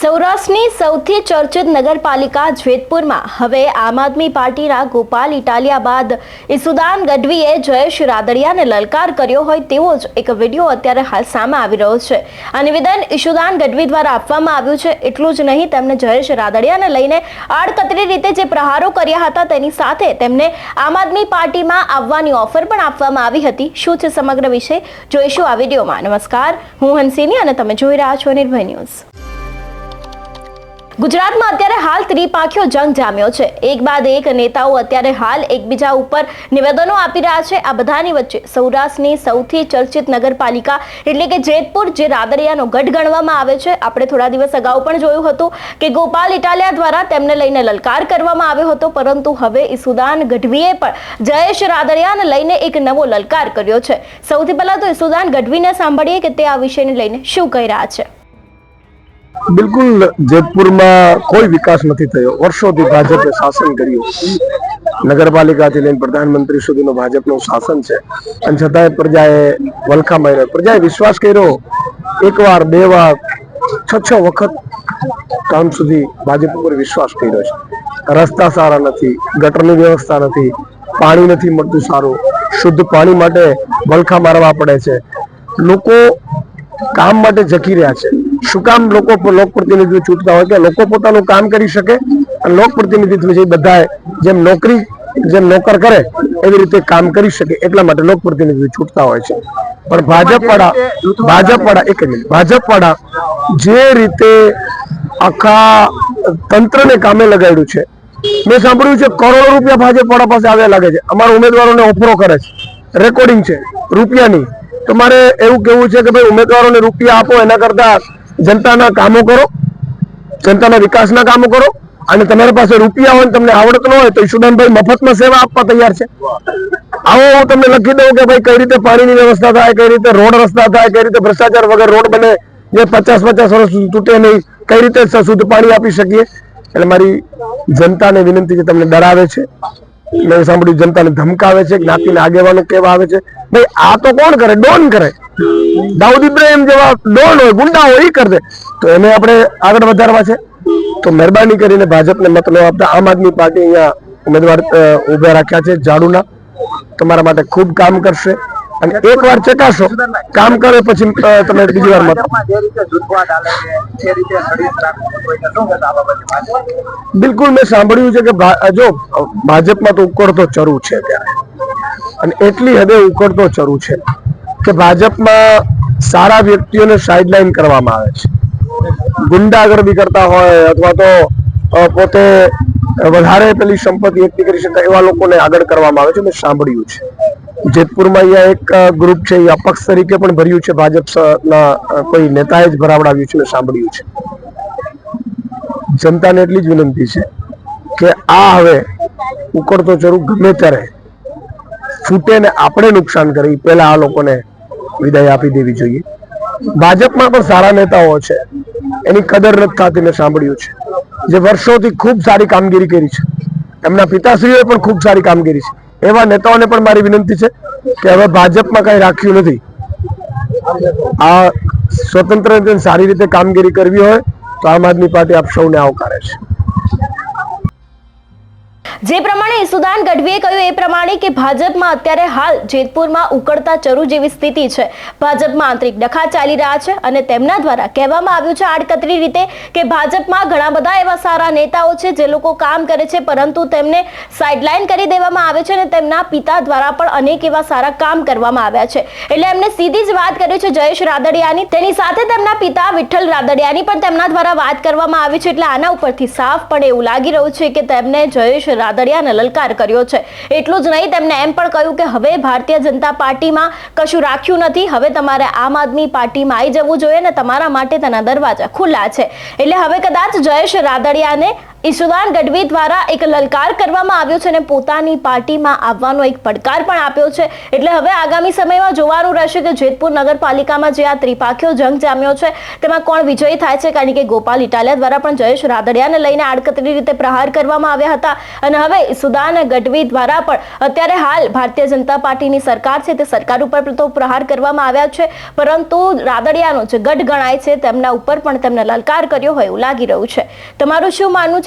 સૌરાષ્ટ્રની સૌથી ચર્ચિત નગરપાલિકા જેતપુરમાં. હવે આમ આદમી પાર્ટીના ગોપાલ ઇટાલિયા બાદ ઈસુદાન ગઢવીએ જયેશ રાદડિયાને લલકાર કર્યો હોય તેવો જ એક વીડિયો અત્યારે હાલ સામે આવી રહ્યો છે. આ નિવેદન ઈશુદાન ગઢવી દ્વારા આપવામાં આવ્યું છે. એટલું જ નહીં, તેમણે જયેશ રાદડિયાને લઈને આડકતરી રીતે જે પ્રહારો કર્યા હતા તેની સાથે તેમને આમ આદમી પાર્ટીમાં આવવાની ઓફર પણ આપવામાં આવી હતી. શું છે સમગ્ર વિષય? જોઈશું આ વિડીયોમાં. નમસ્કાર, હું હંસિની અને તમે જોઈ રહ્યા છો નિર્ભય ન્યૂઝ. ગુજરાતમાં અત્યારે હાલ ત્રિપાંખીયો જંગ જામ્યો છે. એક બાદ એક નેતાઓ અત્યારે હાલ એકબીજા ઉપર નિવેદનો આપી રહ્યા છે. આ બધાની વચ્ચે સૌરાષ્ટ્રની સૌથી ચર્ચિત નગરપાલિકા એટલે કે જેતપુર, જે રાદરિયાનો ગઢ ગણવામાં આવે છે. આપણે થોડા દિવસ અગાઉ પણ જોયું હતું કે ગોપાલ ઇટાલિયા દ્વારા તેમને લઈને લલકાર કરવામાં આવ્યો હતો. પરંતુ હવે ઈસુદાન ગઢવીએ પણ જયેશ રાદરિયાને લઈને એક નવો લલકાર કર્યો છે. સૌથી પહેલા તો ઈસુદાન ગઢવીને સાંભળીએ કે તે આ વિષયને લઈને શું કહી રહ્યા છે. બિલકુલ જેતપુરમાં કોઈ વિકાસ નથી થયો. વર્ષોથી ભાજપે શાસન કર્યું. નગરપાલિકાથી લઈને પ્રધાનમંત્રી સુધીનું ભાજપનું શાસન છે. અને છતાંય પ્રજાએ વલખા માર્યો. પ્રજાએ વિશ્વાસ કર્યો. એક વાર બે વાર, છ છ વખત કામ સુધી ભાજપ ઉપર વિશ્વાસ કર્યો છે. રસ્તા સારા નથી, ગટરની વ્યવસ્થા નથી, પાણી નથી મળતું સારું. શુદ્ધ પાણી માટે વલખા મારવા પડે છે. લોકો કામ માટે જકી રહ્યા છે. શું કામ લોકો લોકપ્રતિનિધિત્વ છૂટતા હોય કે લોકો પોતાનું કામ કરી શકે અને લોકપ્રતિનિધિત્વ છે બધાએ જેમ નોકરી, જેમ નોકર કરે એવી રીતે કામ કરી શકે એટલા માટે લોકપ્રતિનિધિત્વ છૂટતા હોય છે. પણ ભાજપ વાળા ભાજપ વાળા એક મિનિટ ભાજપ વાળા જે રીતે આખા તંત્રને કામે લગાડ્યું છે, મેં સાંભળ્યું છે કરોડો રૂપિયા ભાજપ વાળા પાસે આવ્યા લાગે છે. અમારા ઉમેદવારોને ઓફરો કરે છે. રેકોર્ડિંગ છે. રૂપિયાની. તો મારે એવું કેવું છે કે ભાઈ ઉમેદવારોને રૂપિયા આપો એના કરતા જનતાના કામો કરો, જનતાના વિકાસના કામો કરો, અને તમારી પાસે રૂપિયા હોય તમને આવડત ન હોય તો ઈશુદાનભાઈ મફતમાં સેવા આપવા તૈયાર છે. આવો હું તમને લખી દઉં કે ભાઈ કઈ રીતે પાણીની વ્યવસ્થા થાય, કઈ રીતે રોડ રસ્તા થાય, કઈ રીતે ભ્રષ્ટાચાર વગર રોડ બને, જે પચાસ પચાસ વર્ષ તૂટે નહીં, કઈ રીતે શુદ્ધ પાણી આપી શકીએ? એટલે મારી જનતાને વિનંતી છે, તમને ડરાવે છે. મેં સાંભળ્યું જનતાને ધમકાવે છે, જ્ઞાતિના આગેવાનો કેવા આવે છે. ભાઈ, આ તો કોણ કરે? ડોન કરે? દાઉદ ઇબ્રાહીમ જેવા ડોન હોય ગુંડા હોય એ કરશે તો એને આપણે આગળ વધારવા છે. તો મહેરબાની કરીને ભાજપને મત ન આપતા આમ આદમી પાર્ટી અહીંયા ઉમેદવાર ઊભા રાખ્યા છે ઝાડુના. તમારા માટે ખૂબ કામ કરશે. અને એક વાર ચકાસો. કામ કરે પછી તમે બીજી વાર મત બિલકુલ મેં સાંભળ્યું છે કે જો ભાજપમાં તો ઉકળતો ચરુ છે ત્યારે અને એટલી હદે ઉકળતો ચરુ છે. કે ભાજપમાં સારા વ્યક્તિઓને સાઇડલાઇન કરવામાં આવે છે. ગુંડાગર્દી કરતા હોય અથવા તો પોતે વધારે પેલી સંપત્તિ એકઠી કરી શકાય એવા લોકોને આગળ કરવામાં આવે છે. મેં સાંભળ્યું છે. જેતપુરમાં અહીંયા એક ગ્રુપ છે એ અપક્ષ તરીકે પણ ભર્યું છે ભાજપ સ- ના અ, કોઈ નેતાએ જ ભરાવડાવ્યું છે. મેં સાંભળ્યું છે. જનતાને એટલી જ વિનંતી છે કે આ હવે ઉકળતો જરૂર ગમે ત્યારે ફૂટે ને આપણે નુકસાન કરી પહેલા આ લોકોને વિદાય આપી દેવી જોઈએ. ભાજપમાં પણ સારા નેતાઓ છે. એની કદર નથી થતી મેં સાંભળ્યું છે. જે વર્ષોથી ખૂબ સારી કામગીરી કરી છે. એમના પિતાશ્રીઓએ પણ ખૂબ સારી કામગીરી છે. એવા નેતાઓને પણ મારી વિનંતી છે કે હવે ભાજપમાં કઈ રાખ્યું નથી. આ સ્વતંત્ર સારી રીતે કામગીરી કરવી હોય તો આમ આદમી પાર્ટી આપ સૌને આવકારે છે. જે પ્રમાણે ઈસુદાન ગઢવીએ કહ્યું એ પ્રમાણે કે ભાજપમાં અત્યારે હાલ જેતપુરમાં ઉકળતા ચરુ જેવી સ્થિતિ છે. ભાજપમાં આંતરિક ડખા ચાલી રહ્યા છે અને તેમના દ્વારા કહેવામાં આવ્યું છે આડકતરી રીતે કે ભાજપમાં ઘણા બધા એવા સારા નેતાઓ છે જે લોકો કામ કરે છે, પરંતુ તેમને સાઇડલાઇન કરી દેવામાં આવે છે અને તેમના પિતા દ્વારા પણ અનેક એવા સારા કામ કરવામાં આવ્યા છે. એટલે એમને સીધી જ વાત કરી છે જયેશ રાદડિયાની. તેની સાથે તેમના પિતા વિઠ્ઠલ રાદડિયાની પણ તેમના દ્વારા વાત કરવામાં આવી છે. એટલે આના ઉપરથી સાફ પણ એવું લાગી રહ્યું છે કે તેમને જયેશ રાદડિયાને લલકાર કર્યો છે. એટલું જ નહીં તેમને એમ પણ કહ્યું કે હવે ભારતીય જનતા પાર્ટીમાં કશું રાખ્યું નથી. હવે તમારે આમ આદમી પાર્ટીમાં આવી જવું જોઈએ ને તમારા માટે તેના દરવાજા ખુલ્લા છે. એટલે હવે કદાચ જયેશ રાદડિયાને ઈશુદાન ગઢવી દ્વારા એક લલકાર કરવામાં આવ્યો છે અને પોતાની પાર્ટીમાં આવવાનો એક પડકાર પણ આપ્યો છે. એટલે હવે આગામી સમયમાં જોવાનું રહેશે કે જેતપુર નગરપાલિકામાં જે આ ત્રિપાખીઓ જંગ જામ્યો છે, તેમાં કોણ વિજયી થાય છે? કારણ કે ગોપાલ ઇટાલિયા દ્વારા પણ જયેશ રાદડિયાને લઈને આડકતરી રીતે પ્રહાર કરવામાં આવ્યા હતા. અને હવે ઈશુદાન ગઢવી દ્વારા પણ અત્યારે હાલ ભારતીય જનતા પાર્ટીની સરકાર છે તે સરકાર ઉપર તો પ્રહાર કરવામાં આવ્યા છે, પરંતુ રાદડિયાનો જે ગઢ ગણાય છે, તેમના ઉપર પણ તેમને લલકાર કર્યો હોય એવું લાગી રહ્યું છે. તમારું શું માનવું